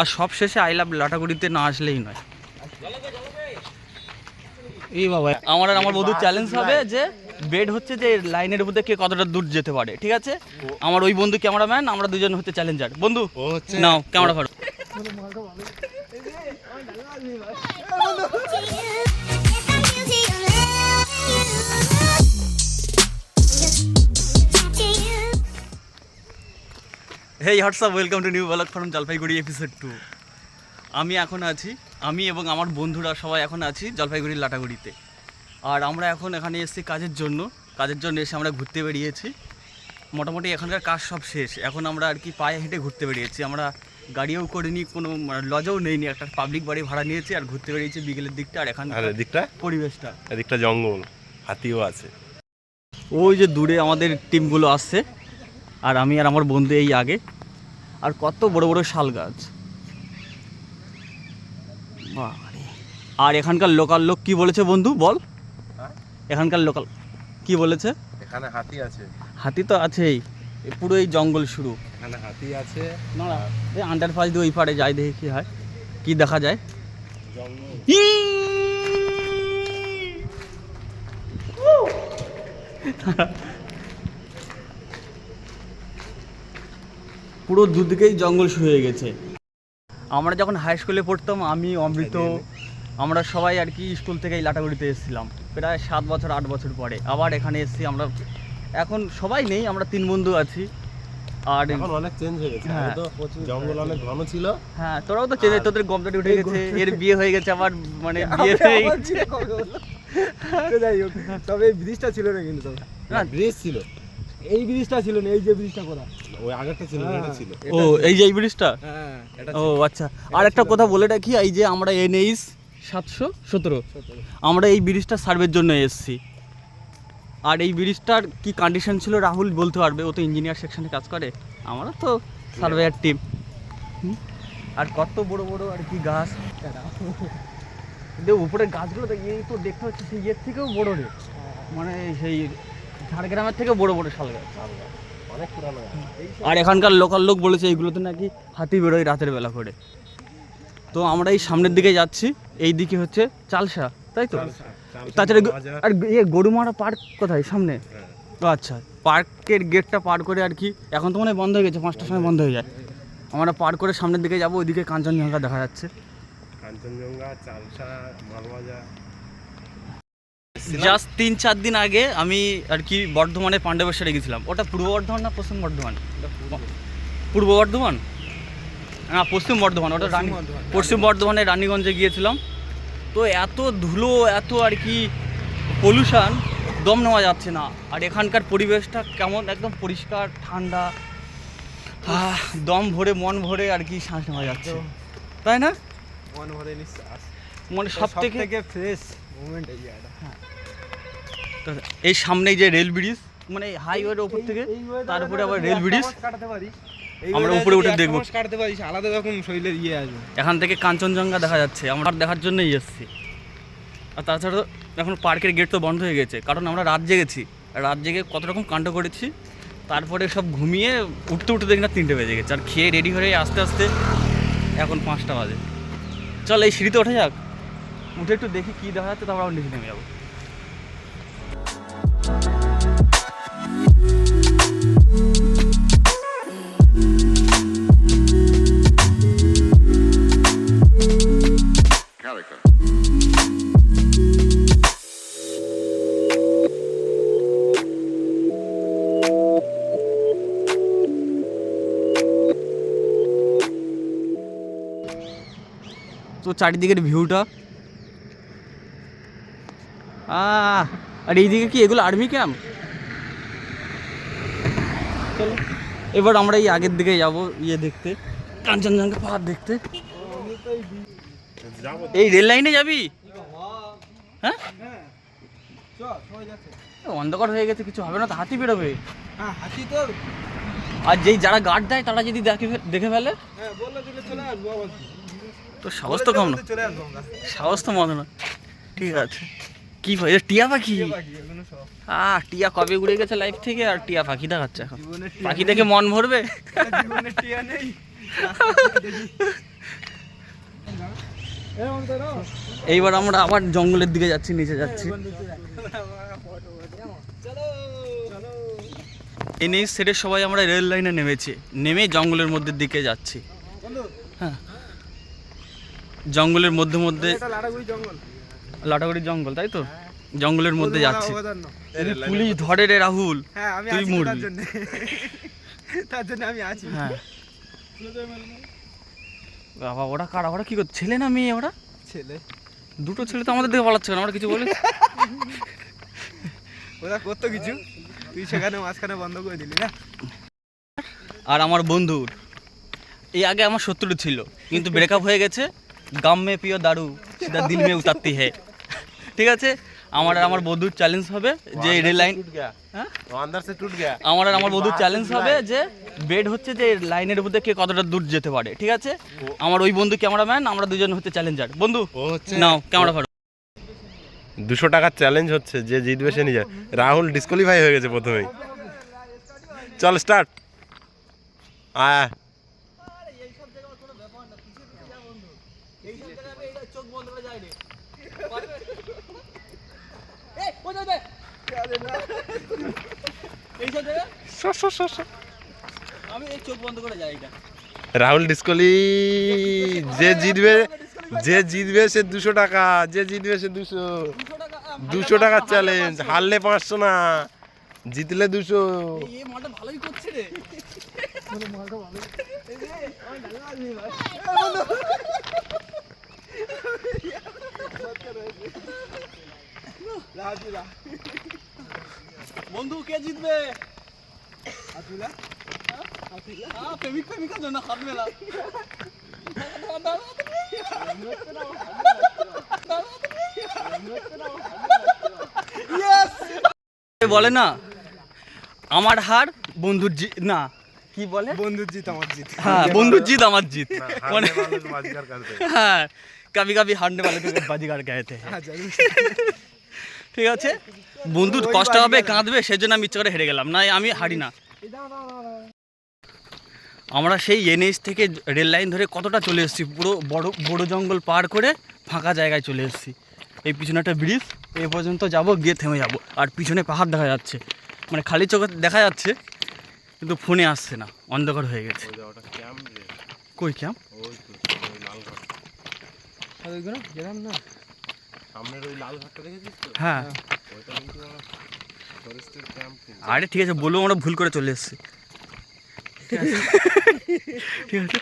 আর সব শেষে I love লাটাগুড়িতে না আসলেই নয়। এই বাবা। আমার আর আমার বন্ধুর চ্যালেঞ্জ হবে যে বেড হচ্ছে যে লাইনের মধ্যে কে কতটা দূর যেতে পারে ঠিক আছে? আমার ওই বন্ধু ক্যামেরাম্যান আমরা দুজন হচ্ছে চ্যালেঞ্জার বন্ধু হচ্ছে নাও ক্যামেরা ধরো। Hey what's up welcome to new blog from Jalpaiguri episode two আমি এখন আছি আমি এবং আমার বন্ধুরা সবাই এখন আছি জলপাইগুড়ির লাটাগুড়িতে। আর আমরা এখন এখানে এসেছি কাজের জন্য। কাজের জন্য এসে আমরা ঘুরতে বেরিয়েছি। মোটামুটি এখানকার কাজ সব শেষ। এখন আমরা আর কি পায়ে হেঁটে ঘুরতে বেরিয়েছি। আমরা গাড়িও করিনি কোনো লজও নেইনি। একটা পাবলিক বাড়ি ভাড়া নিয়েছি আর ঘুরতে বেরিয়েছি বিকেলের দিকটা আর এখান আর এদিকটা? পরিবেশটা। এদিকটা জঙ্গল হাতিও আছে। ওই যে দূরে আমাদের টিমগুলো আসছে। আর আমি আর আমার বন্ধু এই আগে। আর কত বড় বড় শাল গাছ। আর এখানকার লোকাল লোক কি বলেছে বন্ধু বল। হ্যাঁ? এখানকার লোকাল কি বলেছে? এখানে হাতি আছে। হাতি তো আছেই। পুরো এই জঙ্গল শুরু। এখানে হাতি আছে। না এই আন্ডার পাস দিয়ে ওই পারে যাই দেখি কি হয়। কি দেখা যায়? জঙ্গল। পুরো দুদিকেই জঙ্গল শুরু হয়ে গেছে। আমরা যখন হাই স্কুলে পড়তাম আমি অমৃত আমরা সবাই আর কি স্কুল থেকে এই লাটাগুড়িতে এসেছিলাম। প্রায় সাত বছর আট বছর পরে। আবার এখানে এসেছি আমরা। এখন সবাই নেই আমরা তিন বন্ধু আছি। আর এখন অনেক চেঞ্জ হয়ে গেছে। হ্যাঁ। তো জঙ্গল অনেক ঘন ছিল। হ্যাঁ তোরাও তো চেনে তোদের গমদাটি উঠে গেছে এর বিয়ে হয়ে গেছে আবার মানে বিয়ে হয়ে গেছে। যাই হোক তবে এই ব্রিজটা ছিল না কিন্তু। না, ব্রিজ ছিল। এই ব্রিজটা ছিল না এই যে ব্রিজটা করা। ওই আগেরটা ছিল হ্যাঁ। এটা ছিল। ও এই যে এই ব্রিজটা? হ্যাঁ এটা ও আচ্ছা। আর একটা কথা বলে রাখি এই যে আমরা এনএইচ সাতশো সতেরো আমরা এই ব্রিজটা সার্ভের জন্য এসেছি। আর এই ব্রিজটার কি কন্ডিশন ছিল রাহুল বলতে পারবে? ও তো ইঞ্জিনিয়ার সেকশনে কাজ করে আমরা তো সার্ভেয়ার টিম আর কত বড় বড় আর কি গাছ। উপরের গাছগুলো তো এই তো দেখতে হচ্ছে সেই ইয়ের থেকেও বড় রে। মানে সেই ঝাড়গ্রামের থেকে বড় বড় শাল গাছ অনেক পুরানো আর এখানকার লোকাল লোক বলেছে এইগুলোতে নাকি হাতি বেরোয় রাতের বেলা করে। তো আমরা এই সামনের দিকে যাচ্ছি এই দিকে হচ্ছে চালসা তাই তো? তাছাড়া আর ইয়ে গরুমারা পার্ক কোথায় সামনে? ও আচ্ছা পার্কের গেটটা পার করে আর কি এখন তো মনে হয় বন্ধ হয়ে গেছে পাঁচটার সময় বন্ধ হয়ে যায়। আমরা পার করে সামনের দিকে যাব ওইদিকে কাঞ্চনজঙ্ঘা দেখা যাচ্ছে। কাঞ্চনজঙ্ঘা চালসা জাস্ট তিন চার দিন আগে আমি আর কি বর্ধমানের পাণ্ডবেশ্বরে গেছিলাম। ওটা পূর্ব বর্ধমান না পশ্চিম বর্ধমান? পূর্ব। বর্ধমান? না পশ্চিম বর্ধমান। ওটা রানী পশ্চিম বর্ধমানের রানীগঞ্জে গিয়েছিলাম। তো এত ধুলো এত আর কি পলিউশন দম নেওয়া যাচ্ছে না। আর এখানকার পরিবেশটা কেমন? একদম পরিষ্কার ঠান্ডা। দম ভরে মন ভরে আর কি শ্বাস নেওয়া যাচ্ছে। তাই না? মন ভরে নিঃশ্বাস। মানে সব থেকে ফ্রেশ মোমেন্ট এই তো এই সামনেই যে রেল ব্রিজ মানে হাইওয়ের ওপর থেকে তার উপরে আবার রেল ব্রিজ কাটাতে পারি আমরা উপরে উঠে দেখব। কাটতে পারিস আলাদা রকম শরীরের ইয়ে আসবে এখান থেকে কাঞ্চনজঙ্ঘা দেখা যাচ্ছে আমরা দেখার জন্যই এসেছি। আর তাছাড়া তো এখন পার্কের গেট তো বন্ধ হয়ে গেছে কারণ আমরা রাত জেগেছি। রাত জেগে কত রকম কাণ্ড করেছি তারপরে সব ঘুমিয়ে উঠতে উঠতে দেখি না তিনটে বেজে গেছে। আর খেয়ে রেডি হয়ে আস্তে আস্তে এখন পাঁচটা বাজে। চল এই সিঁড়িতে ওঠা যাক উঠে একটু দেখি কী দেখা যাচ্ছে তারপর আবার নিচে নেমে যাব। তো চারিদিকের ভিউটা আহ আর এইদিকে কি এগুলো আর্মি ক্যাম্প চলো এবার আমরা এই আগের দিকে যাব ইয়ে দেখতে কাঞ্চনজঙ্ঘা পাহাড় দেখতে। এই রেল লাইনে যাবি? হ্যাঁ? অন্ধকার হয়ে গেছে কিছু হবে না তো হাতি বেরোবে। হ্যাঁ হাতি তো। আর যেই যারা গার্ড দেয় তারা যদি দেখে দেখে ফেলে। হ্যাঁ? তো সাহস তো কম না। সাহস তো মনে না। ঠিক আছে। কি এটা টিয়া পাখি? আহ টিয়া কবে উড়ে গেছে লাইফ থেকে? আর টিয়া পাখি দেখাচ্ছে এখন। পাখি দেখে মন ভরবে? টিয়া নেই। এইবার আমরা আবার জঙ্গলের দিকে যাচ্ছি নিচে যাচ্ছি। এনএই সেটের সবাই আমরা রেল লাইনে নেমেছি। নেমে জঙ্গলের মধ্যে দিকে যাচ্ছি। হ্যাঁ। জঙ্গলের মধ্যে মধ্যে জঙ্গল। লাটাগুড়ি জঙ্গল তাই তো? জঙ্গলের মধ্যে যাচ্ছি। পুলিশ ধরে রে রাহুল হ্যাঁ আমি তুই মরবি। জন্য। তার জন্য আমি আছি। হ্যাঁ। বাবা ওরা কারা? ওরা কি করছে ছেলে না মেয়ে ওরা? ছেলে। দুটো ছেলে তো আমাদের দিকে পালাচ্ছে না আমরা কিছু বলে ওরা করতো কিছু। তুই সেখানে মাঝখানে বন্ধ করে দিলি না? আর আমার বন্ধুর এই আগে আমার শত্রু ছিল কিন্তু ব্রেকআপ হয়ে গেছে। গাম মে পিও দারু সিধা দিল মে উতারতি হে। ঠিক আছে? আমার আর আমার বন্ধুর চ্যালেঞ্জ হবে যে রেল লাইন হ্যাঁ? আমার আর আমার বন্ধুর চ্যালেঞ্জ হবে যে বেড হচ্ছে যে লাইনের মধ্যে কে কতটা দূর যেতে পারে ঠিক আছে? আমার ওই বন্ধু ক্যামেরাম্যান আমরা দুজন হচ্ছে চ্যালেঞ্জার বন্ধু নাও ক্যামেরা ফটো দুশো টাকার চ্যালেঞ্জ হচ্ছে যে জিতবে সে নিজে। রাহুল ডিসকোয়ালিফাই হয়ে গেছে প্রথমেই। চল স্টার্ট আয়। আমি এই চোখ বন্ধ করে যাই এটা রাহুল ডিসকলি যে জিতবে যে জিতবে সে দুশো টাকা যে জিতবে সে দুশো দুশো টাকার চ্যালেঞ্জ হারলে পাঁচশো না জিতলে দুশো ভালোই করছে রে বন্ধু কে জিতবে হ্যাঁ প্রেমিক প্রেমিকার জন্য হাত মেলা বলে না আমার হার বন্ধুর জি না কি বলে বন্ধুর জিত আমার জিত হ্যাঁ বন্ধুর জিত আমার জিত মানে বাজিকার কাটবে হ্যাঁ কবি কবি হারনে वाले को बाजीगर कहते हैं হ্যাঁ জানি ঠিক আছে? বন্ধুর কষ্ট হবে কাঁদবে সেজন্য আমি ইচ্ছে করে হেরে গেলাম। না আমি হারি না। আমরা সেই এনএইচ থেকে রেল লাইন ধরে কতটা চলে এসেছি? পুরো বড় বড় জঙ্গল পার করে ফাঁকা জায়গায় চলে এসেছি। এই পিছনে একটা ব্রিজ এ পর্যন্ত যাব গিয়ে থেমে যাব। আর পিছনে পাহাড় দেখা যাচ্ছে। মানে খালি চোখে দেখা যাচ্ছে কিন্তু ফোনে আসছে না। অন্ধকার হয়ে গেছে। কই ক্যাম গেলাম না। সামনের ওই লাল ঘাটটা দেখেছিস তো? হ্যাঁ। ওইটা কিন্তু ফরেস্টের ক্যাম্প আরে ঠিক আছে বলব আমরা ভুল করে চলে এসেছি। ঠিক আছে।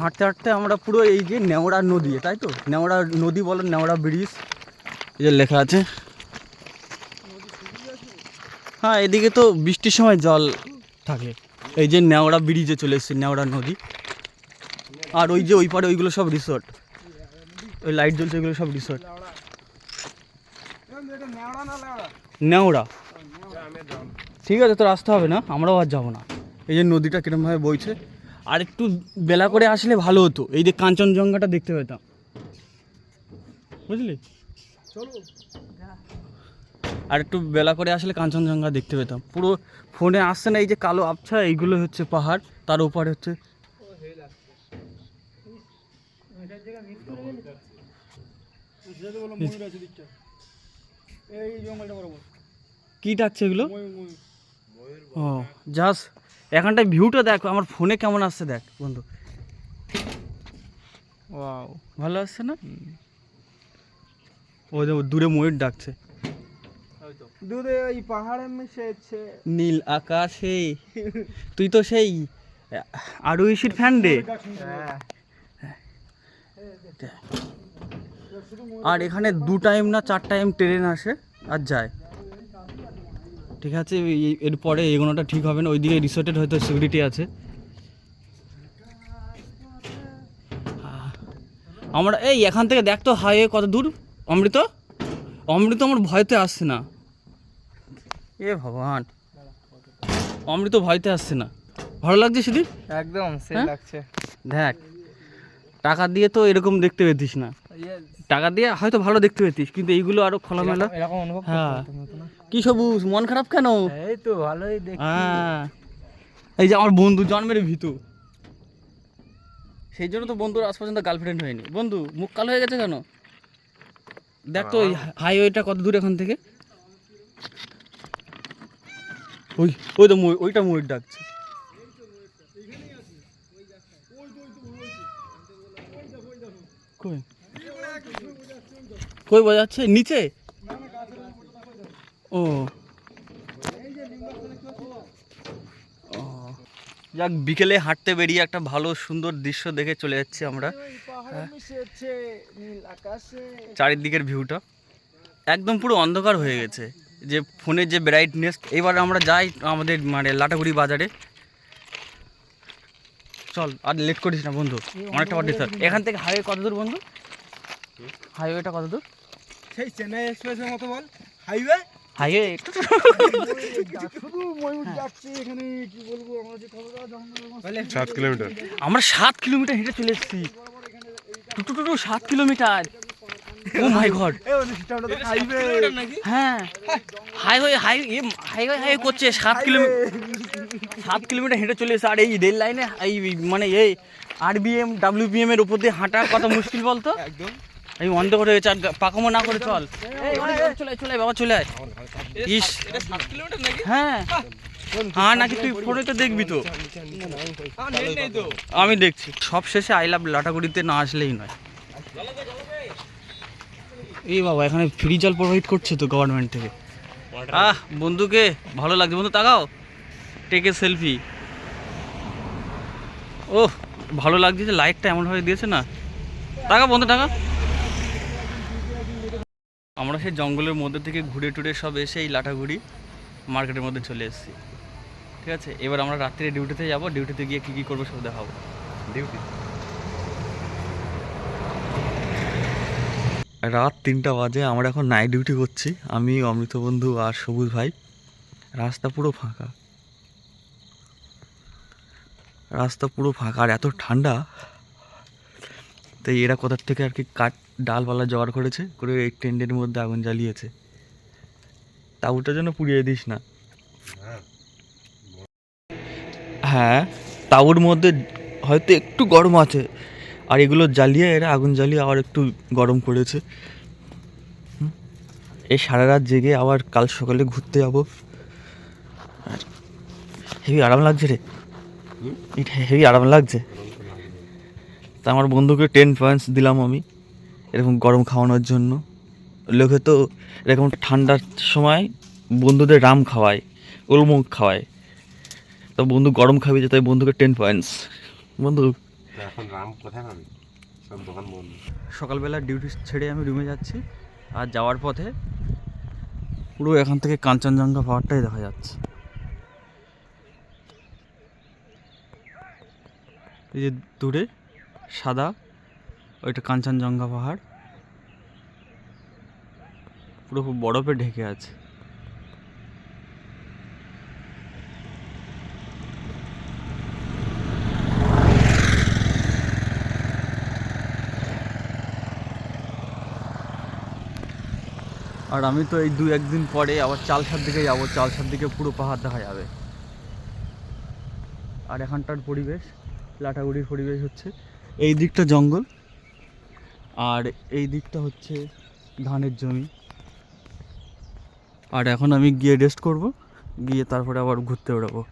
হাঁটতে হাঁটতে আমরা পুরো এই যে নেওড়া নদী তাই তো? নেওড়া নদী বলো নেওড়া ব্রিজ। এই যে লেখা আছে। হ্যাঁ এদিকে তো বৃষ্টির সময় জল থাকে। এই যে নেওড়া ব্রিজে চলে এসেছে নেওড়া নদী। আর ওই যে ওই পারে ওইগুলো সব রিসোর্ট ওই লাইট জ্বলছে এগুলো সব রিসোর্ট নেওড়া। ঠিক আছে তো আসতে হবে না আমরাও আর যাব না। এই যে নদীটা কিরমভাবে বইছে। আর একটু বেলা করে আসলে ভালো হতো। এই যে কাঞ্চনজঙ্ঘাটা দেখতে পেতাম। বুঝলি? আর একটু বেলা করে আসলে কাঞ্চনজঙ্ঘা দেখতে পেতাম। পুরো ফোনে আসছে না এই যে কালো আবছা এইগুলো হচ্ছে পাহাড়। তার উপরে হচ্ছে এই জঙ্গলটা বরাবর। কী ডাকছে এগুলো? ময়ূর ময়ূর। ও যাস এখানটায় ভিউটা দেখ আমার ফোনে কেমন আসছে দেখ বন্ধু। ওয়াও ভালো আসছে না? ও দূরে ময়ূর ডাকছে। দূরে ওই পাহাড়ে মিশেছে। নীল আকাশে। তুই তো সেই আরুইশির ফ্যান রে। হ্যাঁ। আর এখানে দু টাইম না চার টাইম ট্রেন আসে আর যায়। ঠিক আছে এরপরে এগোনোটা ঠিক হবে না ওইদিকে রিসোর্টের হয়তো সিকিউরিটি আছে। আমরা এই এখান থেকে দেখ তো হাইওয়ে কত দূর অমৃত? অমৃত আমার ভয়তে আসছে না। এ ভগবান। অমৃত ভয়তে আসছে না। ভালো লাগছে সুদীপ একদম হ্যাঁ? লাগছে। দেখ টাকা দিয়ে তো এরকম দেখতে পেতিস না। টাকা দিয়ে হয়তো ভালো দেখতে পেতিস কিন্তু এইগুলো আরও খোলামেলা। এরকম অনুভব হ্যাঁ। কি সবুজ মন খারাপ কেন? এই তো ভালোই দেখ হ্যাঁ। এই যে আমার বন্ধু জন্মের ভিতু। সেই জন্য তো বন্ধুর আজ পর্যন্ত গার্লফ্রেন্ড হয়নি। বন্ধু মুখ কালো হয়ে গেছে কেন? দেখ তো ওই হাইওয়েটা কত দূর এখান থেকে। ওই ওই তো ময়ূর ওইটা ময়ূর ডাকছে। কই? কই বোঝা যাচ্ছে নিচে? ও। যাক বিকেলে হাঁটতে বেরিয়ে একটা ভালো সুন্দর দৃশ্য দেখে চলে যাচ্ছি আমরা। চারিদিকের ভিউটা। একদম পুরো অন্ধকার হয়ে গেছে। যে ফোনের যে ব্রাইটনেস এবার আমরা যাই আমাদের মানে লাটাগুড়ি বাজারে। চল আর লেট করিস না বন্ধু। অনেকটা পাঠিয়ে এখান থেকে হাইওয়ে কত দূর বন্ধু? হাইওয়েটা কত দূর? সেই চেন্নাই এক্সপ্রেসের মতো বল। হাইওয়ে? হাইওয়ে। শুধু ময়ূর যাচ্ছে এখানে কি বলব আমরা যে কতটা জঙ্গল সাত কিলোমিটার। আমরা সাত কিলোমিটার হেঁটে চলে এসেছি। টুটু টুটু সাত কিলোমিটার। Oh my god. হ্যাঁ। হাইওয়ে হাই হাইওয়ে হাইওয়ে করছে। সাত কিলোমিটার সাত কিলোমিটার হেঁটে চলে এসে আর এই রেল লাইনে এই মানে এই আরবিএম ডাব্লিউবিএম এর উপর দিয়ে হাঁটা কত মুশকিল বলতো? একদম। এই অন্ধ করে গেছে আর পাকামো না করে চল। চলে চলে বাবা চলে আয়। ইস। হ্যাঁ। হ্যাঁ নাকি তুই ফোনে তো দেখবি তো? আমি দেখছি। সব শেষে আই লাভ লাটাগুড়িতে না আসলেই নয়। এই বাবা এখানে ফ্রি জল প্রোভাইড করছে তো গভর্নমেন্ট থেকে। আহ বন্ধুকে ভালো লাগছে। বন্ধু তাকাও। টেকে সেলফি ও ভালো লাগছে যে লাইটটা এমনভাবে দিয়েছে না। টাকা বন্ধু টাকা আমরা সেই জঙ্গলের মধ্যে থেকে ঘুরে টুরে সব এসে এই লাটাগুড়ি মার্কেটের মধ্যে চলে এসেছি। ঠিক আছে? এবার আমরা রাত্রে ডিউটিতে যাব। ডিউটিতে গিয়ে কী কী করব সব দেখাবো। ডিউটি? রাত তিনটা বাজে। আমরা এখন নাইট ডিউটি করছি। আমি, অমৃত বন্ধু আর সবুজ ভাই। রাস্তা পুরো ফাঁকা। রাস্তা পুরো ফাঁকা। আর এত ঠান্ডা। তো এরা কোথার থেকে আর কি কাঠ ডালপালা জোগাড় করেছে? করে এই টেন্টের মধ্যে আগুন জ্বালিয়েছে। তাউটা যেন পুড়িয়ে দিস না। হ্যাঁ তাউর মধ্যে হয়তো একটু গরম আছে। আর এগুলো জ্বালিয়ে এরা আগুন জ্বালিয়ে আবার একটু গরম করেছে। এই সারা রাত জেগে আবার কাল সকালে ঘুরতে যাব। আর হেভি আরাম লাগছে রে। হেভি আরাম লাগছে। তা আমার বন্ধুকে টেন পয়েন্টস দিলাম আমি এরকম গরম খাওয়ানোর জন্য। লোকে তো এরকম ঠান্ডার সময় বন্ধুদের রাম খাওয়ায় ওলমুখ খাওয়ায়। তো বন্ধু গরম খাবি যে তাই বন্ধুকে টেন পয়েন্টস বন্ধু। এখন রাম কোথায় পাবি? সব দোকান বন্ধ। সকালবেলা ডিউটি ছেড়ে আমি রুমে যাচ্ছি আর যাওয়ার পথে পুরো এখান থেকে কাঞ্চনজঙ্ঘা পাহাড়টাই দেখা যাচ্ছে। এই যে দূরে সাদা, ওইটা কাঞ্চনজঙ্ঘা পাহাড়। পুরো বরফে ঢেকে আছে। আর আমি তো এই দু একদিন পরে আবার চালসার দিকে যাব, চালসার দিকে পুরো পাহাড় দেখা যাবে। আর এখানটার পরিবেশ, লাটাগুড়ির পরিবেশ হচ্ছে এই দিকটা জঙ্গল, আর এই দিকটা হচ্ছে ধানের জমি। আর এখন আমি গিয়ে রেস্ট করব, গিয়ে তারপরে আবার ঘুরতে বেরোবো